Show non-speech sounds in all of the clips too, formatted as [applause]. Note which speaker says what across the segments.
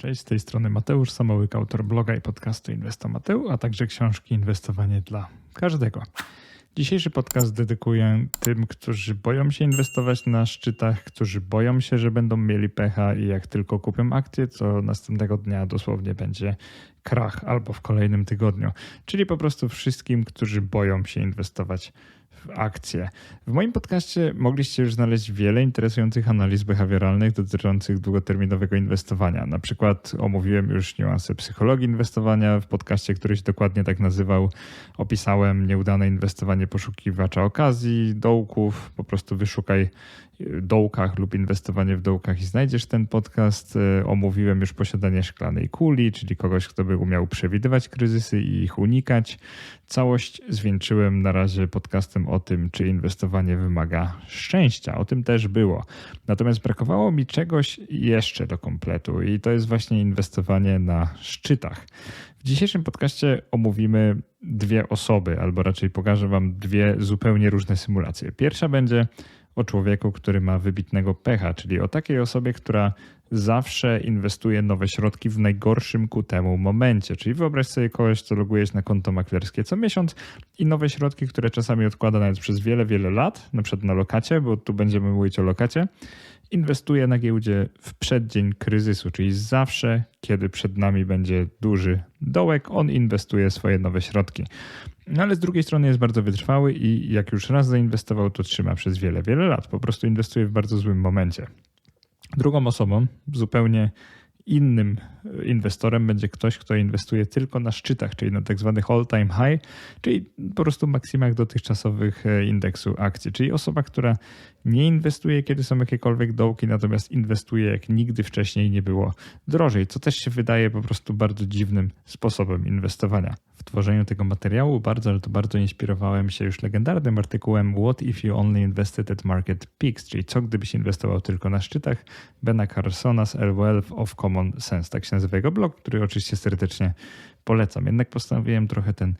Speaker 1: Cześć, z tej strony Mateusz Samołyk, autor bloga i podcastu Inwestomateu, a także książki Inwestowanie dla każdego. Dzisiejszy podcast dedykuję tym, którzy boją się inwestować na szczytach, którzy boją się, że będą mieli pecha i jak tylko kupią akcję, to następnego dnia dosłownie będzie krach albo w kolejnym tygodniu. Czyli po prostu wszystkim, którzy boją się inwestować w akcje. W moim podcaście mogliście już znaleźć wiele interesujących analiz behawioralnych dotyczących długoterminowego inwestowania. Na przykład omówiłem już niuanse psychologii inwestowania w podcaście, który się dokładnie tak nazywał. Opisałem nieudane inwestowanie poszukiwacza okazji, dołków. Po prostu wyszukaj dołkach lub inwestowanie w dołkach i znajdziesz ten podcast. E, omówiłem już posiadanie szklanej kuli, czyli kogoś, kto by umiał przewidywać kryzysy i ich unikać. Całość zwieńczyłem na razie podcastem o tym, czy inwestowanie wymaga szczęścia. O tym też było. Natomiast brakowało mi czegoś jeszcze do kompletu i to jest właśnie inwestowanie na szczytach. W dzisiejszym podcaście omówimy dwie osoby, albo raczej pokażę Wam dwie zupełnie różne symulacje. Pierwsza będzie o człowieku, który ma wybitnego pecha, czyli o takiej osobie, która zawsze inwestuje nowe środki w najgorszym ku temu momencie. Czyli wyobraź sobie kogoś, co logujesz na konto maklerskie co miesiąc i nowe środki, które czasami odkłada nawet przez wiele, wiele lat, na przykład na lokacie, bo tu będziemy mówić o lokacie, inwestuje na giełdzie w przeddzień kryzysu, czyli zawsze, kiedy przed nami będzie duży dołek, on inwestuje swoje nowe środki. No ale z drugiej strony jest bardzo wytrwały i jak już raz zainwestował, to trzyma przez wiele, wiele lat. Po prostu inwestuje w bardzo złym momencie. Drugą osobą, zupełnie innym inwestorem będzie ktoś, kto inwestuje tylko na szczytach, czyli na tak zwanych all-time high, czyli po prostu maksimach dotychczasowych e, indeksu akcji, czyli osoba, która nie inwestuje, kiedy są jakiekolwiek dołki, natomiast inwestuje jak nigdy wcześniej nie było drożej, co też się wydaje po prostu bardzo dziwnym sposobem inwestowania. W tworzeniu tego materiału. Bardzo, ale to bardzo inspirowałem się już legendarnym artykułem What if you only invested at market peaks, czyli co gdybyś inwestował tylko na szczytach? Bena Carsona z A Wealth of Common Sense, tak się nazywa jego blog, który oczywiście serdecznie polecam. Jednak postanowiłem trochę ten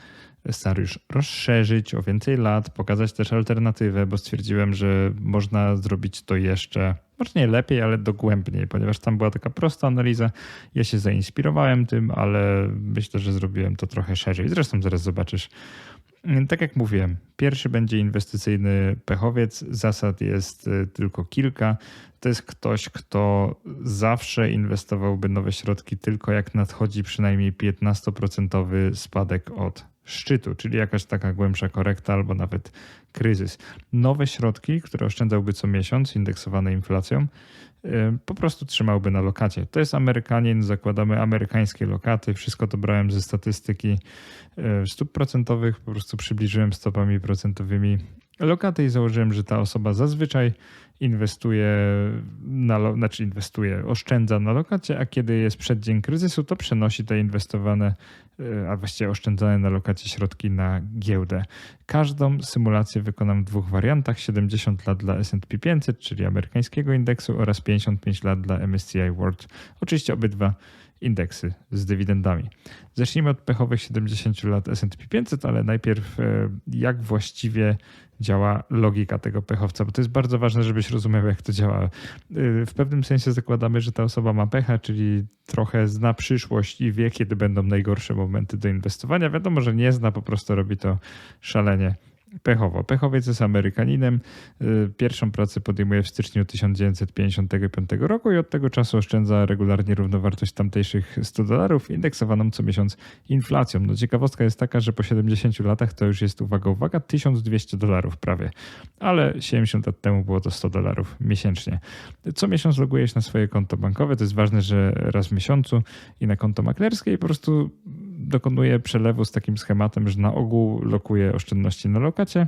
Speaker 1: scenariusz rozszerzyć o więcej lat, pokazać też alternatywę, bo stwierdziłem, że można zrobić to jeszcze, może nie lepiej, ale dogłębniej, ponieważ tam była taka prosta analiza. Ja się zainspirowałem tym, ale myślę, że zrobiłem to trochę szerzej. Zresztą zaraz zobaczysz. Tak jak mówiłem, pierwszy będzie inwestycyjny pechowiec. Zasad jest y, tylko kilka. To jest ktoś, kto zawsze inwestowałby nowe środki tylko jak nadchodzi przynajmniej 15% spadek od szczytu, czyli jakaś taka głębsza korekta albo nawet kryzys. Nowe środki, które oszczędzałby co miesiąc, indeksowane inflacją, po prostu trzymałby na lokacie. To jest Amerykanin, zakładamy amerykańskie lokaty, wszystko to brałem ze statystyki y, stóp procentowych, po prostu przybliżyłem stopami procentowymi lokaty i założyłem, że ta osoba zazwyczaj inwestuje, na, znaczy inwestuje, oszczędza na lokacie, a kiedy jest przeddzień kryzysu, to przenosi te inwestowane, e, a właściwie oszczędzane na lokacie środki na giełdę. Każdą symulację wykonam w dwóch wariantach: 70 lat dla SP 500, czyli amerykańskiego indeksu, oraz 55 lat dla MSCI World. Oczywiście obydwa indeksy z dywidendami. Zacznijmy od pechowych 70 lat S&P 500, ale najpierw e, jak właściwie działa logika tego pechowca, bo to jest bardzo ważne, żebyś rozumiał, jak to działa. E, w pewnym sensie zakładamy, że ta osoba ma pecha, czyli trochę zna przyszłość i wie, kiedy będą najgorsze momenty do inwestowania. Wiadomo, że nie zna, po prostu robi to szalenie pechowo. Pechowiec jest Amerykaninem. Y, pierwszą pracę podejmuje w styczniu 1955 roku i od tego czasu oszczędza regularnie równowartość tamtejszych 100 dolarów, indeksowaną co miesiąc inflacją. No ciekawostka jest taka, że po 70 latach to już jest, uwaga, uwaga, 1200 dolarów prawie, ale 70 lat temu było to 100 dolarów miesięcznie. Co miesiąc logujesz na swoje konto bankowe, to jest ważne, że raz w miesiącu i na konto maklerskie i po prostu dokonuje przelewu z takim schematem, że na ogół lokuje oszczędności na lokacie.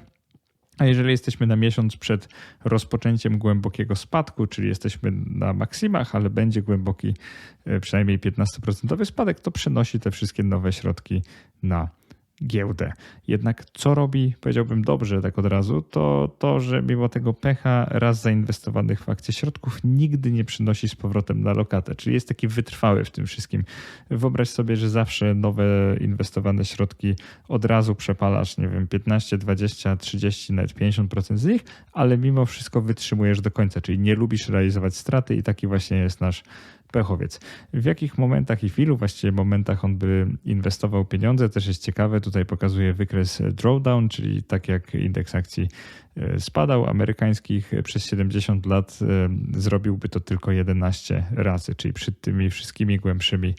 Speaker 1: A jeżeli jesteśmy na miesiąc przed rozpoczęciem głębokiego spadku, czyli jesteśmy na maksimach, ale będzie głęboki, e, przynajmniej 15% spadek, to przenosi te wszystkie nowe środki na giełdę. Jednak co robi, powiedziałbym dobrze tak od razu, to to, że mimo tego pecha raz zainwestowanych w akcje środków nigdy nie przynosi z powrotem na lokatę, czyli jest taki wytrwały w tym wszystkim. Wyobraź sobie, że zawsze nowe inwestowane środki od razu przepalasz, nie wiem, 15, 20, 30, nawet 50% z nich, ale mimo wszystko wytrzymujesz do końca, czyli nie lubisz realizować straty i taki właśnie jest nasz pechowiec. W jakich momentach i w ilu właściwie momentach on by inwestował pieniądze, też jest ciekawe. Tutaj pokazuje wykres drawdown, czyli tak jak indeks akcji e, spadał amerykańskich przez 70 lat, e, zrobiłby to tylko 11 razy, czyli przed tymi wszystkimi głębszymi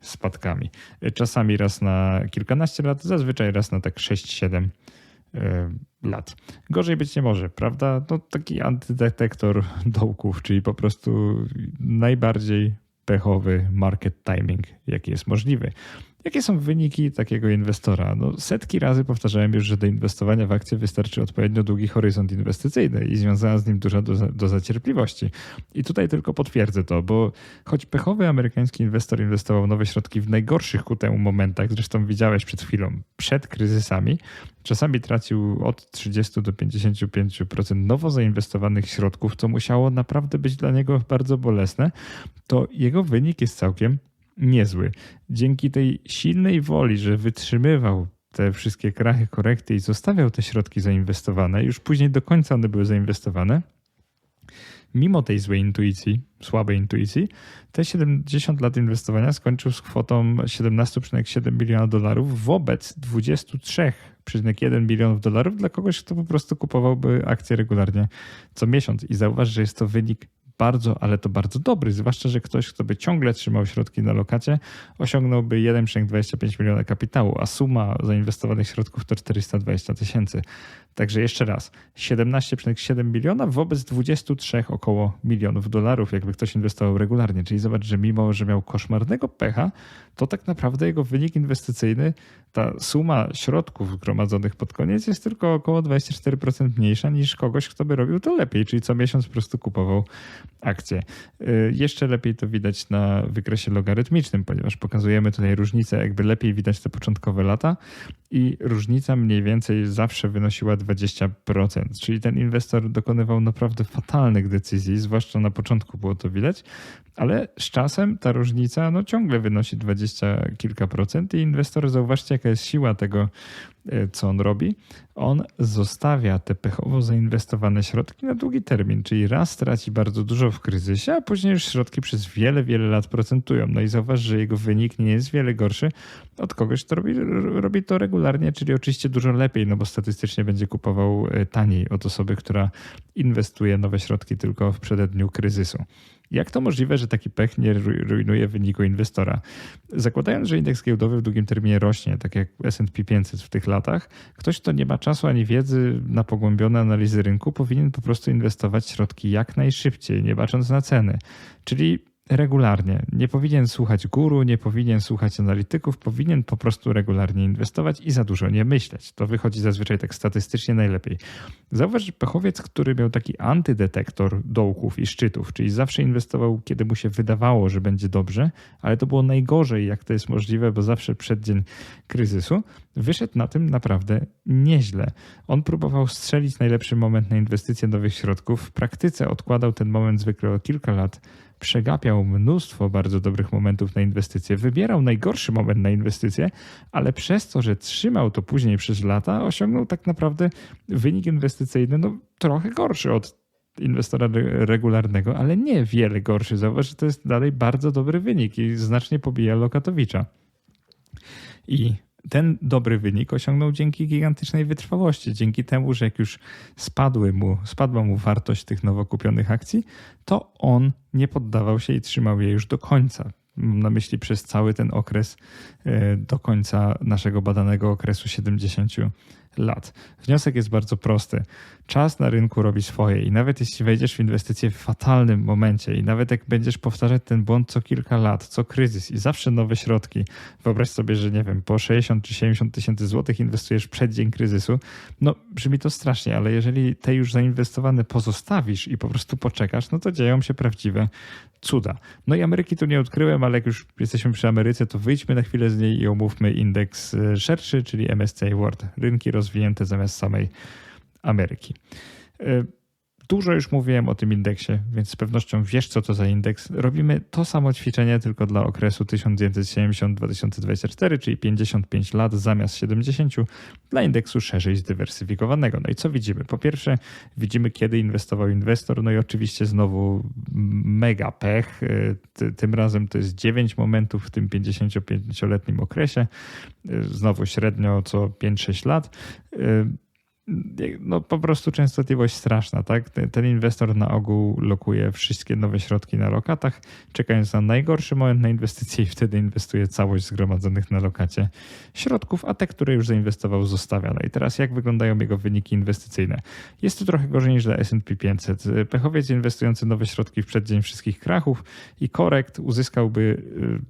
Speaker 1: spadkami. E, czasami raz na kilkanaście lat, zazwyczaj raz na tak 6-7 lat. Gorzej być nie może, prawda? No, taki antydetektor [laughs] dołków, czyli po prostu najbardziej pechowy market timing, jaki jest możliwy. Jakie są wyniki takiego inwestora? No, setki razy powtarzałem już, że do inwestowania w akcje wystarczy odpowiednio długi horyzont inwestycyjny i związana z nim duża doza, cierpliwości. I tutaj tylko potwierdzę to, bo choć pechowy amerykański inwestor inwestował nowe środki w najgorszych ku temu momentach, zresztą widziałeś przed chwilą, przed kryzysami, czasami tracił od 30 do 55% nowo zainwestowanych środków, co musiało naprawdę być dla niego bardzo bolesne, to jego wynik jest całkiem niezły. Dzięki tej silnej woli, że wytrzymywał te wszystkie krachy, korekty i zostawiał te środki zainwestowane, już później do końca one były zainwestowane, mimo tej złej intuicji, słabej intuicji, te 70 lat inwestowania skończył z kwotą 17,7 miliona dolarów wobec 23,1 milionów dolarów dla kogoś, kto po prostu kupowałby akcje regularnie co miesiąc. I zauważ, że jest to wynik bardzo, ale to bardzo dobry, zwłaszcza, że ktoś, kto by ciągle trzymał środki na lokacie, osiągnąłby 1,25 miliona kapitału, a suma zainwestowanych środków to 420 tysięcy. Także jeszcze raz, 17,7 miliona wobec 23 około milionów dolarów, jakby ktoś inwestował regularnie. Czyli zobacz, że mimo, że miał koszmarnego pecha, to tak naprawdę jego wynik inwestycyjny, ta suma środków zgromadzonych pod koniec jest tylko około 24% mniejsza niż kogoś, kto by robił to lepiej, czyli co miesiąc po prostu kupował akcje. Y, jeszcze lepiej to widać na wykresie logarytmicznym, ponieważ pokazujemy tutaj różnicę, jakby lepiej widać te początkowe lata i różnica mniej więcej zawsze wynosiła 20%, czyli ten inwestor dokonywał naprawdę fatalnych decyzji, zwłaszcza na początku było to widać, ale z czasem ta różnica no, ciągle wynosi 20 kilka procent i inwestor, zauważcie jaka jest siła tego, e, co on robi. On zostawia te pechowo zainwestowane środki na długi termin, czyli raz traci bardzo dużo w kryzysie, a później już środki przez wiele, wiele lat procentują. No i zauważ, że jego wynik nie jest wiele gorszy od kogoś, kto robi, robi to regularnie, czyli oczywiście dużo lepiej, no bo statystycznie będzie kupował e, taniej od osoby, która inwestuje nowe środki tylko w przededniu kryzysu. Jak to możliwe, że taki pech nie rujnuje wyniku inwestora? Zakładając, że indeks giełdowy w długim terminie rośnie, tak jak S&P 500 w tych latach, ktoś, kto nie ma czasu ani wiedzy na pogłębione analizy rynku, powinien po prostu inwestować środki jak najszybciej, nie bacząc na ceny. Czyli regularnie. Nie powinien słuchać guru, nie powinien słuchać analityków, powinien po prostu regularnie inwestować i za dużo nie myśleć. To wychodzi zazwyczaj tak statystycznie najlepiej. Zauważ, że pechowiec, który miał taki antydetektor dołków i szczytów, czyli zawsze inwestował, kiedy mu się wydawało, że będzie dobrze, ale to było najgorzej, jak to jest możliwe, bo zawsze przed dzień kryzysu, wyszedł na tym naprawdę nieźle. On próbował strzelić najlepszy moment na inwestycje nowych środków. W praktyce odkładał ten moment zwykle o kilka lat przegapiał mnóstwo bardzo dobrych momentów na inwestycje, wybierał najgorszy moment na inwestycje, ale przez to, że trzymał to później przez lata, osiągnął tak naprawdę wynik inwestycyjny no, trochę gorszy od inwestora regularnego, ale nie wiele gorszy. Zauważ, że to jest dalej bardzo dobry wynik i znacznie pobija Lokatowicza. I ten dobry wynik osiągnął dzięki gigantycznej wytrwałości, dzięki temu, że jak już spadły mu, spadła mu wartość tych nowo kupionych akcji, to on nie poddawał się i trzymał je już do końca. Mam na myśli przez cały ten okres, do końca naszego badanego okresu 70 lat. Wniosek jest bardzo prosty. Czas na rynku robi swoje i nawet jeśli wejdziesz w inwestycje w fatalnym momencie i nawet jak będziesz powtarzać ten błąd co kilka lat, co kryzys i zawsze nowe środki, wyobraź sobie, że nie wiem, po 60 czy 70 tysięcy złotych inwestujesz przed dzień kryzysu, no brzmi to strasznie, ale jeżeli te już zainwestowane pozostawisz i po prostu poczekasz, no to dzieją się prawdziwe cuda. No i Ameryki tu nie odkryłem, ale jak już jesteśmy przy Ameryce, to wyjdźmy na chwilę z niej i omówmy indeks e, szerszy, czyli MSCI World. Rynki rozwinięte zamiast samej Ameryki. Dużo już mówiłem o tym indeksie, więc z pewnością wiesz, co to za indeks. Robimy to samo ćwiczenie tylko dla okresu 1970-2024, czyli 55 lat zamiast 70 dla indeksu szerzej zdywersyfikowanego. No i co widzimy? Po pierwsze, widzimy, kiedy inwestował inwestor, no i oczywiście znowu mega pech. Tym razem to jest 9 momentów w tym 55-letnim okresie, znowu średnio co 5-6 lat no po prostu częstotliwość straszna, tak? Ten, inwestor na ogół lokuje wszystkie nowe środki na lokatach, czekając na najgorszy moment na inwestycje i wtedy inwestuje całość zgromadzonych na lokacie środków, a te, które już zainwestował, zostawia. No i teraz jak wyglądają jego wyniki inwestycyjne? Jest to trochę gorzej niż dla S&P 500. Pechowiec inwestujący nowe środki w przeddzień wszystkich krachów i korekt uzyskałby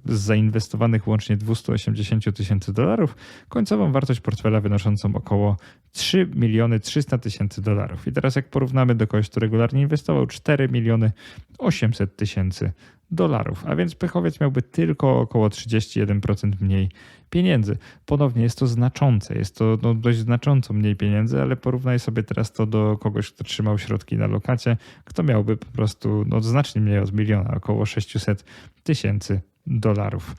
Speaker 1: y, z zainwestowanych łącznie 280 tysięcy dolarów końcową wartość portfela wynoszącą około 3 miliony 300 tysięcy dolarów. I teraz jak porównamy do kogoś, kto regularnie inwestował 4 miliony 800 tysięcy dolarów, a więc pechowiec miałby tylko około 31% mniej pieniędzy. Ponownie jest to znaczące, jest to no, dość znacząco mniej pieniędzy, ale porównaj sobie teraz to do kogoś, kto trzymał środki na lokacie, kto miałby po prostu no, znacznie mniej od miliona, około 600 tysięcy dolarów.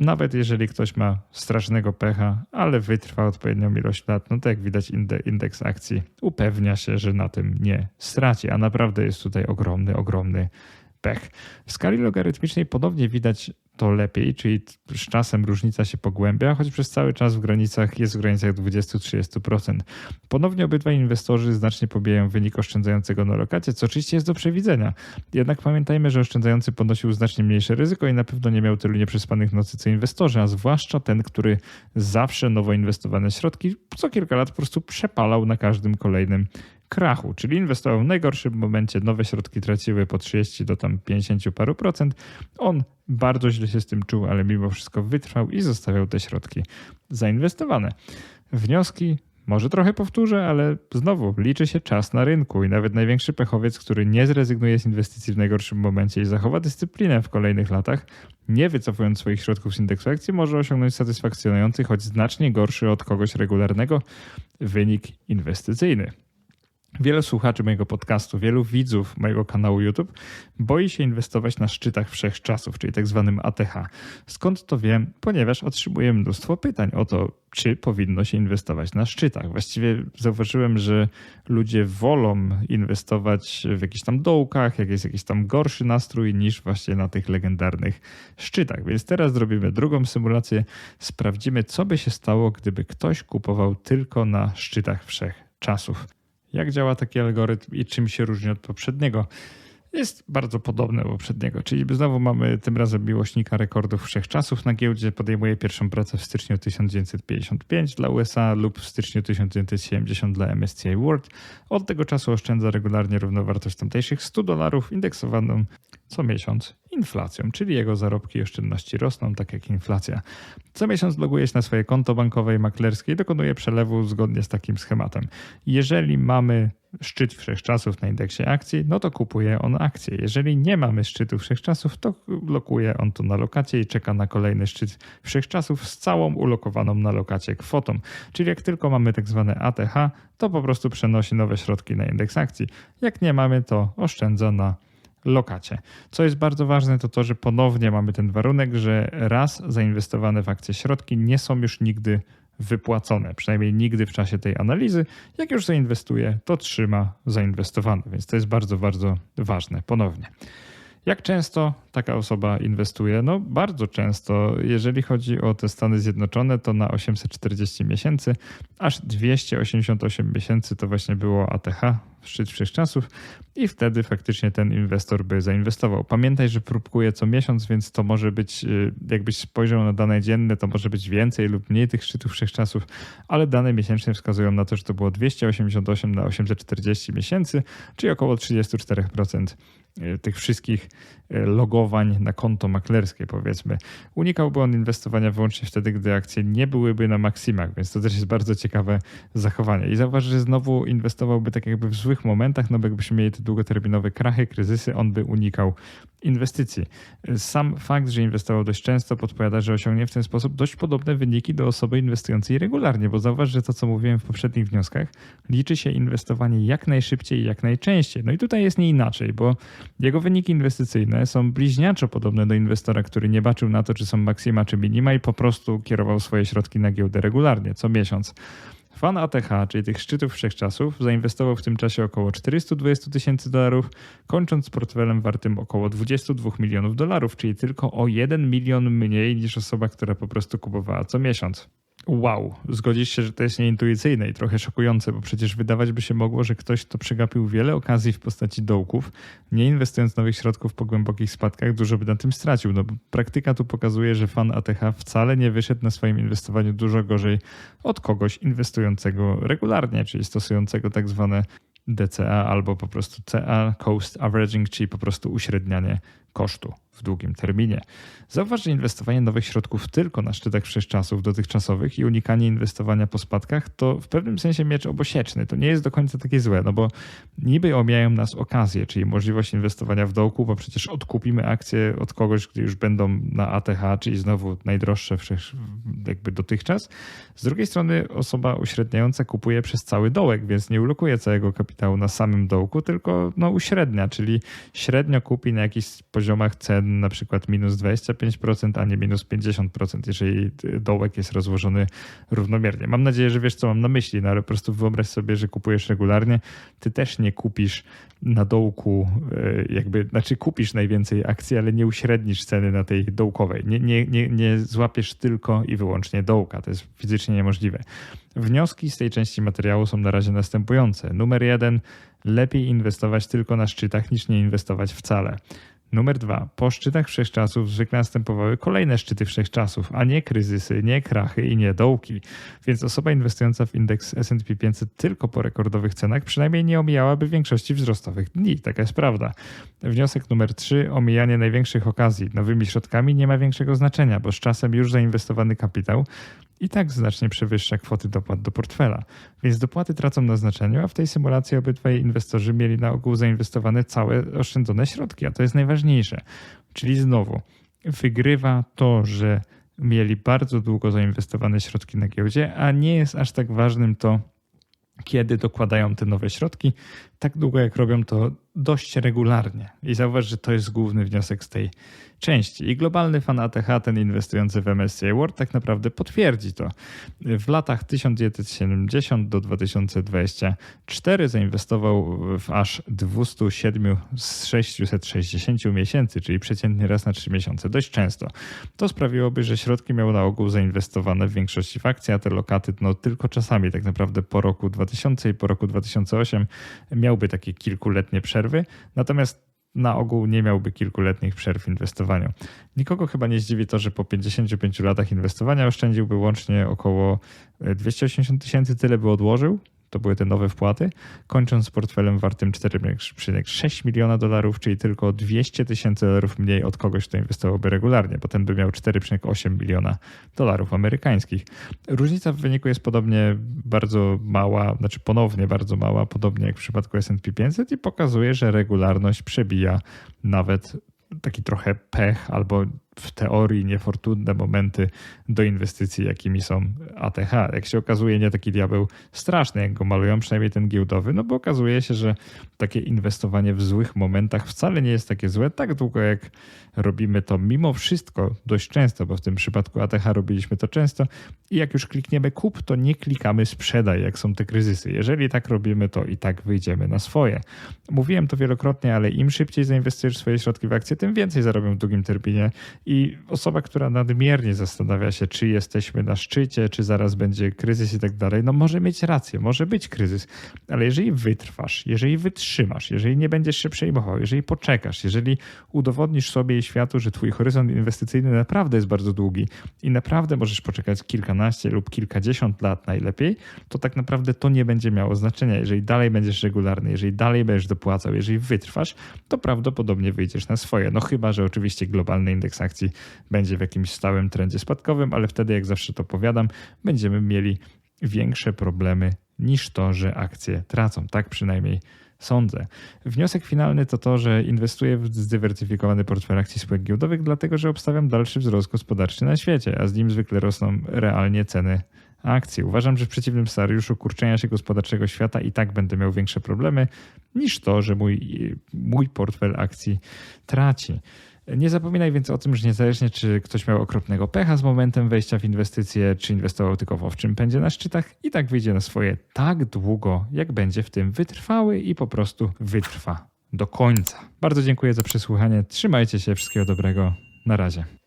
Speaker 1: Nawet jeżeli ktoś ma strasznego pecha, ale wytrwa odpowiednią ilość lat, no to jak widać indeks akcji upewnia się, że na tym nie straci, a naprawdę jest tutaj ogromny, ogromny pech. W skali logarytmicznej podobnie widać to lepiej, czyli z czasem różnica się pogłębia, choć przez cały czas w granicach jest w granicach 20-30%. Ponownie obydwaj inwestorzy znacznie pobijają wynik oszczędzającego na lokacie, co oczywiście jest do przewidzenia. Jednak pamiętajmy, że oszczędzający ponosił znacznie mniejsze ryzyko i na pewno nie miał tylu nieprzespanych nocy co inwestorzy, a zwłaszcza ten, który zawsze nowo inwestowane środki co kilka lat po prostu przepalał na każdym kolejnym krachu, czyli inwestował w najgorszym momencie, nowe środki traciły po 30 do tam 50 paru procent. On bardzo źle się z tym czuł, ale mimo wszystko wytrwał i zostawiał te środki zainwestowane. Wnioski może trochę powtórzę, ale znowu liczy się czas na rynku i nawet największy pechowiec, który nie zrezygnuje z inwestycji w najgorszym momencie i zachowa dyscyplinę w kolejnych latach, nie wycofując swoich środków z indeksu akcji, może osiągnąć satysfakcjonujący, choć znacznie gorszy od kogoś regularnego wynik inwestycyjny. Wielu słuchaczy mojego podcastu, wielu widzów mojego kanału YouTube boi się inwestować na szczytach wszechczasów, czyli tak zwanym ATH. Skąd to wiem? Ponieważ otrzymuję mnóstwo pytań o to, czy powinno się inwestować na szczytach. Właściwie zauważyłem, że ludzie wolą inwestować w jakichś tam dołkach, jak jest jakiś tam gorszy nastrój, niż właśnie na tych legendarnych szczytach. Więc teraz zrobimy drugą symulację. Sprawdzimy, co by się stało, gdyby ktoś kupował tylko na szczytach wszechczasów. Jak działa taki algorytm i czym się różni od poprzedniego? Jest bardzo podobny do poprzedniego, czyli znowu mamy tym razem miłośnika rekordów wszechczasów na giełdzie. Podejmuje pierwszą pracę w styczniu 1955 dla USA lub w styczniu 1970 dla MSCI World. Od tego czasu oszczędza regularnie równowartość tamtejszych 100 dolarów indeksowaną co miesiąc inflacją, czyli jego zarobki i oszczędności rosną, tak jak inflacja. Co miesiąc loguje się na swoje konto bankowe i maklerskie i dokonuje przelewu zgodnie z takim schematem. Jeżeli mamy szczyt wszechczasów na indeksie akcji, no to kupuje on akcje. Jeżeli nie mamy szczytu wszechczasów, to lokuje on to na lokacie i czeka na kolejny szczyt wszechczasów z całą ulokowaną na lokacie kwotą. Czyli jak tylko mamy tak zwane ATH, to po prostu przenosi nowe środki na indeks akcji. Jak nie mamy, to oszczędza na lokacie. Co jest bardzo ważne, to to, że ponownie mamy ten warunek, że raz zainwestowane w akcje środki nie są już nigdy wypłacone, przynajmniej nigdy w czasie tej analizy. Jak już zainwestuje, to trzyma zainwestowane, więc to jest bardzo, bardzo ważne. Ponownie. Jak często taka osoba inwestuje? No, bardzo często. Jeżeli chodzi o te Stany Zjednoczone, to na 840 miesięcy, aż 288 miesięcy to właśnie było ATH, szczyt wszechczasów, i wtedy faktycznie ten inwestor by zainwestował. Pamiętaj, że próbkuje co miesiąc, więc to może być, y, jakbyś spojrzał na dane dzienne, to może być więcej lub mniej tych szczytów wszechczasów, ale dane miesięczne wskazują na to, że to było 288 na 840 miesięcy, czyli około 34% y, tych wszystkich y, logowań na konto maklerskie, powiedzmy. Unikałby on inwestowania wyłącznie wtedy, gdy akcje nie byłyby na maksimach, więc to też jest bardzo ciekawe zachowanie. I zauważ, że znowu inwestowałby tak jakby w złych momentach, no bo jakbyśmy mieli te długoterminowe krachy, kryzysy, on by unikał inwestycji. Sam fakt, że inwestował dość często, podpowiada, że osiągnie w ten sposób dość podobne wyniki do osoby inwestującej regularnie, bo zauważ, że to, co mówiłem w poprzednich wnioskach, liczy się inwestowanie jak najszybciej i jak najczęściej. No i tutaj jest nie inaczej, bo jego wyniki inwestycyjne są bliźniaczo podobne do inwestora, który nie baczył na to, czy są maksima, czy minima i po prostu kierował swoje środki na giełdę regularnie, co miesiąc. Fan ATH, czyli tych szczytów wszechczasów, zainwestował w tym czasie około 420 tysięcy dolarów, kończąc portfelem wartym około 22 milionów dolarów, czyli tylko o 1 milion mniej niż osoba, która po prostu kupowała co miesiąc. Wow, zgodzisz się, że to jest nieintuicyjne i trochę szokujące, bo przecież wydawać by się mogło, że ktoś, kto przegapił wiele okazji w postaci dołków, nie inwestując nowych środków po głębokich spadkach, dużo by na tym stracił. No, praktyka tu pokazuje, że fan ATH wcale nie wyszedł na swoim inwestowaniu dużo gorzej od kogoś inwestującego regularnie, czyli stosującego tak zwane DCA albo po prostu CA, Coast Averaging, czyli po prostu uśrednianie kosztu w długim terminie. Zauważ, że inwestowanie nowych środków tylko na szczytach wszechczasów dotychczasowych i unikanie inwestowania po spadkach to w pewnym sensie miecz obosieczny. To nie jest do końca takie złe, no bo niby omijają nas okazje, czyli możliwość inwestowania w dołku, bo przecież odkupimy akcje od kogoś, gdy już będą na ATH, czyli znowu najdroższe jakby dotychczas. Z drugiej strony osoba uśredniająca kupuje przez cały dołek, więc nie ulokuje całego kapitału na samym dołku, tylko no uśrednia, czyli średnio kupi na jakichś poziomach cen na przykład minus 25%, a nie minus 50%, jeżeli dołek jest rozłożony równomiernie. Mam nadzieję, że wiesz, co mam na myśli, no ale po prostu wyobraź sobie, że kupujesz regularnie, ty też nie kupisz na dołku, e, jakby, znaczy kupisz najwięcej akcji, ale nie uśrednisz ceny na tej dołkowej. Nie, nie, nie, nie złapiesz tylko i wyłącznie dołka. To jest fizycznie niemożliwe. Wnioski z tej części materiału są na razie następujące. Numer jeden, lepiej inwestować tylko na szczytach niż nie inwestować wcale. Numer dwa. Po szczytach wszechczasów zwykle następowały kolejne szczyty wszechczasów, a nie kryzysy, nie krachy i nie dołki. Więc osoba inwestująca w indeks S&P 500 tylko po rekordowych cenach przynajmniej nie omijałaby większości wzrostowych dni. Taka jest prawda. Wniosek numer trzy. Omijanie największych okazji nowymi środkami nie ma większego znaczenia, bo z czasem już zainwestowany kapitał i tak znacznie przewyższa kwoty dopłat do portfela. Więc dopłaty tracą na znaczeniu, a w tej symulacji obydwaj inwestorzy mieli na ogół zainwestowane całe oszczędzone środki, a to jest najważniejsze. Czyli znowu, wygrywa to, że mieli bardzo długo zainwestowane środki na giełdzie, a nie jest aż tak ważnym to, kiedy dokładają te nowe środki, tak długo jak robią to dość regularnie. I zauważ, że to jest główny wniosek z tej części. I globalny fan ATH, ten inwestujący w MSCI World, tak naprawdę potwierdzi to. W latach 1970 do 2024 zainwestował w aż 207 z 660 miesięcy, czyli przeciętnie raz na 3 miesiące, dość często. To sprawiłoby, że środki miał na ogół zainwestowane w większości w akcje, a te lokaty no, tylko czasami, tak naprawdę po roku 2000 i po roku 2008 miałby takie kilkuletnie przerwy. Natomiast na ogół nie miałby kilkuletnich przerw w inwestowaniu. Nikogo chyba nie zdziwi to, że po 55 latach inwestowania oszczędziłby łącznie około 280 tysięcy, tyle by odłożył to były te nowe wpłaty, kończąc z portfelem wartym 4,6 miliona dolarów, czyli tylko 200 tysięcy dolarów mniej od kogoś, kto inwestowałby regularnie. Potem by miał 4,8 miliona dolarów amerykańskich. Różnica w wyniku jest podobnie bardzo mała, znaczy ponownie bardzo mała, podobnie jak w przypadku S&P 500 i pokazuje, że regularność przebija nawet taki trochę pech albo w teorii niefortunne momenty do inwestycji, jakimi są ATH. Jak się okazuje, nie taki diabeł straszny, jak go malują, przynajmniej ten giełdowy, no bo okazuje się, że takie inwestowanie w złych momentach wcale nie jest takie złe, tak długo jak robimy to mimo wszystko dość często, bo w tym przypadku ATH robiliśmy to często i jak już klikniemy kup, to nie klikamy sprzedaj, jak są te kryzysy. Jeżeli tak robimy, to i tak wyjdziemy na swoje. Mówiłem to wielokrotnie, ale im szybciej zainwestujesz swoje środki w akcje, tym więcej zarobią w długim terminie i osoba, która nadmiernie zastanawia się, czy jesteśmy na szczycie, czy zaraz będzie kryzys i tak dalej, no może mieć rację, może być kryzys, ale jeżeli wytrwasz, jeżeli wytrzymasz, jeżeli nie będziesz się przejmował, jeżeli poczekasz, jeżeli udowodnisz sobie i światu, że twój horyzont inwestycyjny naprawdę jest bardzo długi i naprawdę możesz poczekać kilkanaście lub kilkadziesiąt lat najlepiej, to tak naprawdę to nie będzie miało znaczenia. Jeżeli dalej będziesz regularny, jeżeli dalej będziesz dopłacał, jeżeli wytrwasz, to prawdopodobnie wyjdziesz na swoje. No chyba, że oczywiście globalny indeks akcji akcji będzie w jakimś stałym trendzie spadkowym, ale wtedy, jak zawsze to powiadam, będziemy mieli większe problemy niż to, że akcje tracą. Tak przynajmniej sądzę. Wniosek finalny to to, że inwestuję w zdywersyfikowany portfel akcji spółek giełdowych, dlatego że obstawiam dalszy wzrost gospodarczy na świecie, a z nim zwykle rosną realnie ceny akcji. Uważam, że w przeciwnym scenariuszu kurczenia się gospodarczego świata i tak będę miał większe problemy niż to, że mój, mój portfel akcji traci. Nie zapominaj więc o tym, że niezależnie czy ktoś miał okropnego pecha z momentem wejścia w inwestycje, czy inwestował tylko w owczym pędzie na szczytach, i tak wyjdzie na swoje tak długo, jak będzie w tym wytrwały i po prostu wytrwa do końca. Bardzo dziękuję za przesłuchanie. Trzymajcie się, wszystkiego dobrego. Na razie.